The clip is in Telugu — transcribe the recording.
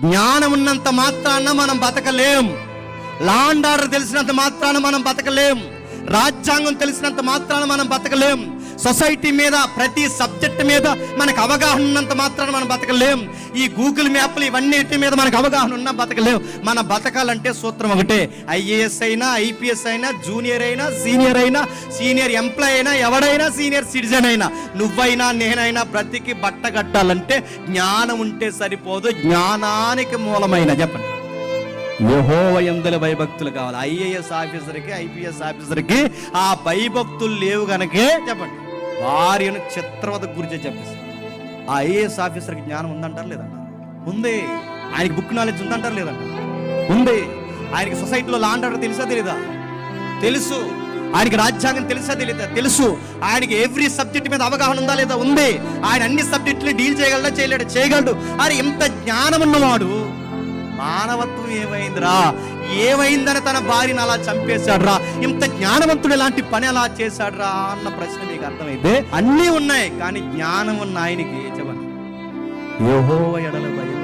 జ్ఞానం ఉన్నంత మాత్రాన మనం బతకలేం. లాండ్ ఆర్డర్ తెలిసినంత మాత్రాన మనం బతకలేం. రాజ్యాంగం తెలిసినంత మాత్రాన మనం బతకలేం. సొసైటీ మీద ప్రతి సబ్జెక్ట్ మీద మనకు అవగాహన ఉన్నంత మాత్రాన మనం బతకలేం. ఈ గూగుల్ మ్యాప్లు ఇవన్నిటి మీద మనకు అవగాహన ఉన్నా బతకలేం. మన బతకాలంటే సూత్రం ఒకటే. ఐఏఎస్ అయినా ఐపీఎస్ అయినా జూనియర్ అయినా సీనియర్ అయినా సీనియర్ ఎంప్లాయ్ అయినా ఎవడైనా సీనియర్ సిటిజన్ అయినా నువ్వైనా నేనైనా బ్రతికి బట్ట కట్టాలంటే జ్ఞానం ఉంటే సరిపోదు. జ్ఞానానికి మూలమైన చెప్పండి. యహోవ ఎందల భయభక్తులు కావాలి. ఐఏఎస్ ఆఫీసర్కి ఐపీఎస్ ఆఫీసర్కి ఆ భయభక్తులు లేవు గనకే చెప్పండి. భార్యను చిత్రవద గురించి చెప్పేసి. ఆ ఐఏఎస్ ఆఫీసర్కి జ్ఞానం ఉందంటారు లేదంటారు? ఉంది ఆయనకి బుక్ నాలెడ్జ్ ఉందంటారు లేదంటారు? ఉంది ఆయనకి సొసైటీలో లా అంటారు తెలుసా తెలీదా? తెలుసు. ఆయనకి రాజ్యాంగం తెలుసా తెలీదా? తెలుసు. ఆయనకి ఎవ్రీ సబ్జెక్ట్ మీద అవగాహన ఉందా లేదా? ఉంది. ఆయన అన్ని సబ్జెక్టులు డీల్ చేయగలడా చేయలేడు? చేయగలడు. అరే ఇంత జ్ఞానం ఉన్నవాడు మానవత్వం ఏమైందిరా? ఏమైందని తన భార్యను అలా చంపేశాడ్రా? ఇంత జ్ఞానవంతుడు ఇలాంటి పని అలా చేశాడ్రా అన్న ప్రశ్న మీకు అర్థమైతే అన్నీ ఉన్నాయి కానీ జ్ఞానం ఉన్న ఆయనకి చెప్పండి యెహోవా ఎడల భయం